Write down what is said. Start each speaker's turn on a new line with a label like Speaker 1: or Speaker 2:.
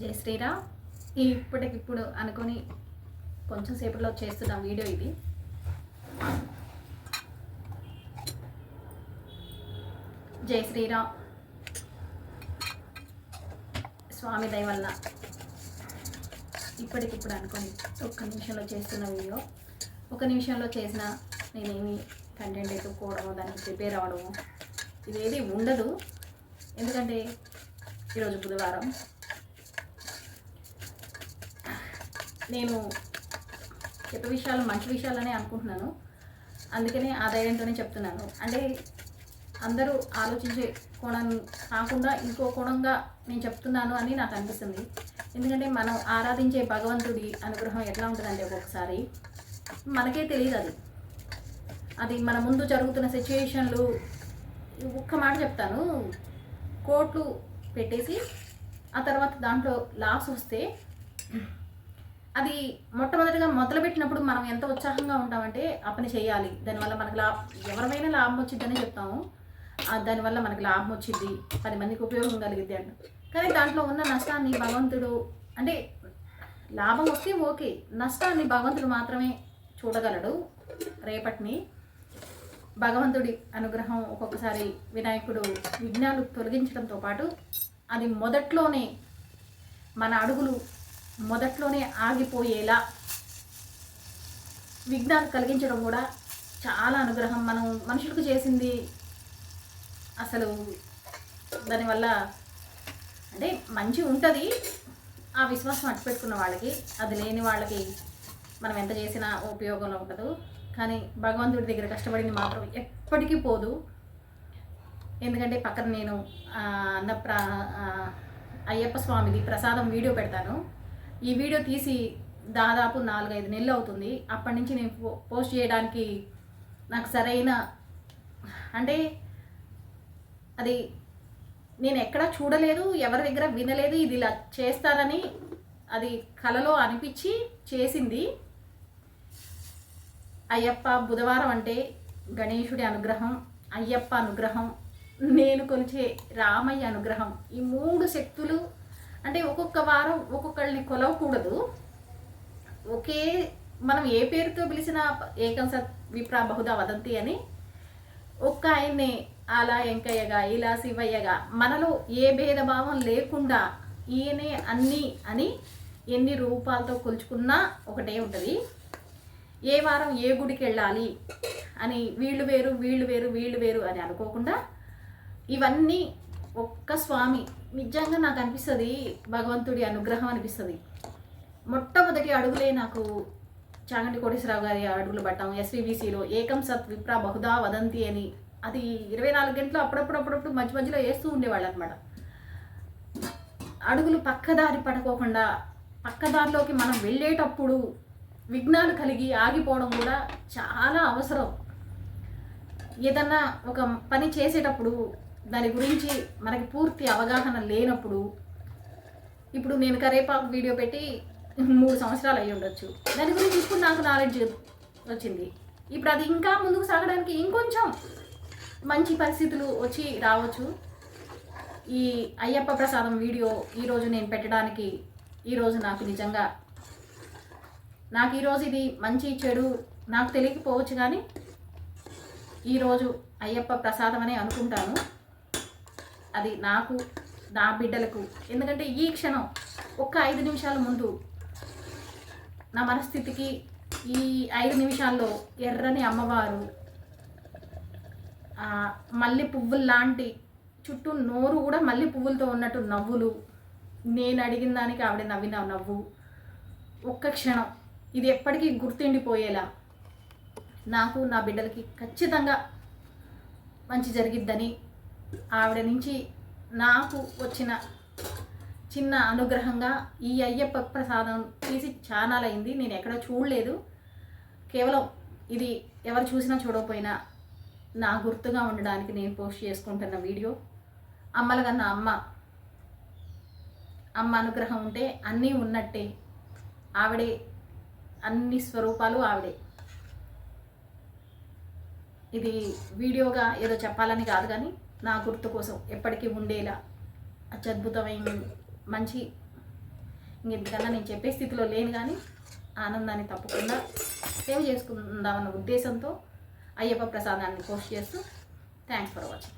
Speaker 1: జై శ్రీరామ్. ఇప్పటికిప్పుడు అనుకొని కొంచెం సేపట్లో చేస్తున్న వీడియో ఇది. జై శ్రీరామ్. స్వామి దయ వల్ల ఇప్పటికిప్పుడు అనుకొని ఒక్క నిమిషంలో చేస్తున్న వీడియో. ఒక నిమిషంలో చేసిన నేనేమి కంటెంట్ ఎత్తుకోవడము దానికి ప్రిపేర్ అవ్వడము ఇదేది ఉండదు. ఎందుకంటే ఈరోజు బుధవారం. నేను చెప్పే విషయాలు మంచి విషయాలనే అనుకుంటున్నాను. అందుకనే ఆ ధైర్యంతోనే చెప్తున్నాను. అంటే అందరూ ఆలోచించే కోణం కాకుండా ఇంకో కోణంగా నేను చెప్తున్నాను అని నాకు అనిపిస్తుంది. ఎందుకంటే మనం ఆరాధించే భగవంతుడి అనుగ్రహం ఎట్లా ఉంటుందంటే ఒక్కొక్కసారి మనకే తెలియదు అది. అది మన ముందు జరుగుతున్న సిచ్యుయేషన్లు ఒక్క మాట చెప్తాను. కోట్లు పెట్టేసి ఆ తర్వాత దాంట్లో లాస్ వస్తే అది మొట్టమొదటిగా మొదలుపెట్టినప్పుడు మనం ఎంత ఉత్సాహంగా ఉంటామంటే ఆ పని చేయాలి. దానివల్ల మనకు లాభం ఎవరిమైనా లాభం వచ్చిందని చెప్తాము. దానివల్ల మనకి లాభం వచ్చింది పది మందికి ఉపయోగం కలిగింది అంట. కానీ దాంట్లో ఉన్న నష్టాన్ని భగవంతుడు అంటే లాభం వస్తే ఓకే. నష్టాన్ని భగవంతుడు మాత్రమే చూడగలడు రేపటిని. భగవంతుడి అనుగ్రహం ఒక్కొక్కసారి వినాయకుడు విఘ్నాలు తొలగించడంతో పాటు అది మొదట్లోనే మన అడుగులు మొదట్లోనే ఆగిపోయేలా విఘ్నాలు కలిగించడం కూడా చాలా అనుగ్రహం. మనం మనుషులకు చేసింది అసలు దానివల్ల అంటే మంచి ఉంటుంది. ఆ విశ్వాసం అట్టుపెట్టుకున్న వాళ్ళకి అది లేని వాళ్ళకి మనం ఎంత చేసినా ఉపయోగంలో ఉండదు కానీ భగవంతుడి దగ్గర కష్టపడింది మాత్రం ఎప్పటికీ పోదు. ఎందుకంటే పక్కన నేను అన్న ప్ర అయ్యప్ప స్వామిది ప్రసాదం వీడియో పెడతాను. ఈ వీడియో తీసి దాదాపు నాలుగైదు నెలలు అవుతుంది. అప్పటి నుంచి నేను పో- పోస్ట్ చేయడానికి నాకు సరైన అంటే అది నేను ఎక్కడా చూడలేదు ఎవరి దగ్గర వినలేదు ఇది ఇలా చేస్తారని అది కలలో అనిపించి చేసింది. అయ్యప్ప బుధవారం అంటే గణేశుడి అనుగ్రహం అయ్యప్ప అనుగ్రహం నేను కొలిచే రామయ్య అనుగ్రహం ఈ మూడు శక్తులు అంటే ఒక్కొక్క వారం ఒక్కొక్కళ్ళని కొలవకూడదు. ఒకే మనం ఏ పేరుతో పిలిచినా ఏకం సత్ విప్రా బహుదా వదంతి అని ఒక్క ఆయన్ని అలా వెంకయ్యగా ఇలా శివయ్యగా మనలో ఏ భేదభావం లేకుండా ఈయనే అన్నీ అని ఎన్ని రూపాలతో కొలుచుకున్నా ఒకటే ఉంటుంది. ఏ వారం ఏ గుడికి వెళ్ళాలి అని వీళ్ళు వేరు వీళ్ళు వేరు వీళ్ళు వేరు అని అనుకోకుండా ఇవన్నీ ఒక్క స్వామి నిజంగా నాకు అనిపిస్తుంది భగవంతుడి అనుగ్రహం అనిపిస్తుంది. మొట్టమొదటి అడుగులే నాకు చాగంటి కోటేశ్వరరావు గారి అడుగులు పట్టం ఎస్విబిసిలో ఏకం సత్ విప్ర బహుదా వదంతి అని. అది ఇరవై నాలుగు గంటలు అప్పుడప్పుడు అప్పుడప్పుడు మధ్య మధ్యలో వేస్తూ ఉండేవాళ్ళు అనమాట అడుగులు పక్కదారి పడుకోకుండా పక్కదారిలోకి మనం వెళ్ళేటప్పుడు విఘ్నాలు కలిగి ఆగిపోవడం కూడా చాలా అవసరం. ఏదన్నా ఒక పని చేసేటప్పుడు దాని గురించి మనకి పూర్తి అవగాహన లేనప్పుడు ఇప్పుడు నేను కరేపాకు వీడియో పెట్టి మూడు సంవత్సరాలు అయ్యి ఉండొచ్చు. దాని గురించి ఇప్పుడు నాకు నాలెడ్జ్ వచ్చింది. ఇప్పుడు అది ఇంకా ముందుకు సాగడానికి ఇంకొంచెం మంచి పరిస్థితులు వచ్చి రావచ్చు. ఈ అయ్యప్ప ప్రసాదం వీడియో ఈరోజు నేను పెట్టడానికి ఈరోజు నాకు నిజంగా నాకు ఈరోజు ఇది మంచి చెడు నాకు తెలియకపోవచ్చు కానీ ఈరోజు అయ్యప్ప ప్రసాదం అనే అనుకుంటాను. అది నాకు నా బిడ్డలకు. ఎందుకంటే ఈ క్షణం ఒక్క ఐదు నిమిషాల ముందు నా మనస్థితికి ఈ ఐదు నిమిషాల్లో ఎర్రని అమ్మవారు మల్లె పువ్వులు లాంటి చుట్టూ నోరు కూడా మల్లె పువ్వులతో ఉన్నట్టు నవ్వులు. నేను అడిగిన దానికి ఆవిడ నవ్విన నవ్వు. ఒక్క క్షణం. ఇది ఎప్పటికీ గుర్తుండిపోయేలా. నాకు నా బిడ్డలకి ఖచ్చితంగా మంచి జరిగిద్దని ఆవిడ నుంచి నాకు వచ్చిన చిన్న అనుగ్రహంగా ఈ అయ్యప్ప ప్రసాదం తీసి చానాలైంది. నేను ఎక్కడ చూడలేదు. కేవలం ఇది ఎవరు చూసినా చూడకపోయినా నా గుర్తుగా ఉండడానికి నేను పోస్ట్ చేసుకుంటున్న వీడియో. అమ్మల కన్నా అమ్మ అమ్మ అనుగ్రహం ఉంటే అన్నీ ఉన్నట్టే. ఆవిడే అన్ని స్వరూపాలు ఆవిడే. ఇది వీడియోగా ఏదో చెప్పాలని కాదు కానీ నా గుర్తు కోసం ఎప్పటికీ ఉండేలా అత్యద్భుతమైన మంచి ఇంకెందుకన్నా నేను చెప్పే స్థితిలో లేను కానీ ఆనందాన్ని తప్పకుండా సేవ్ చేసుకుందామన్న ఉద్దేశంతో అయ్యప్ప ప్రసాదాన్ని పోస్ట్ చేస్తూ థ్యాంక్స్ ఫర్ వాచింగ్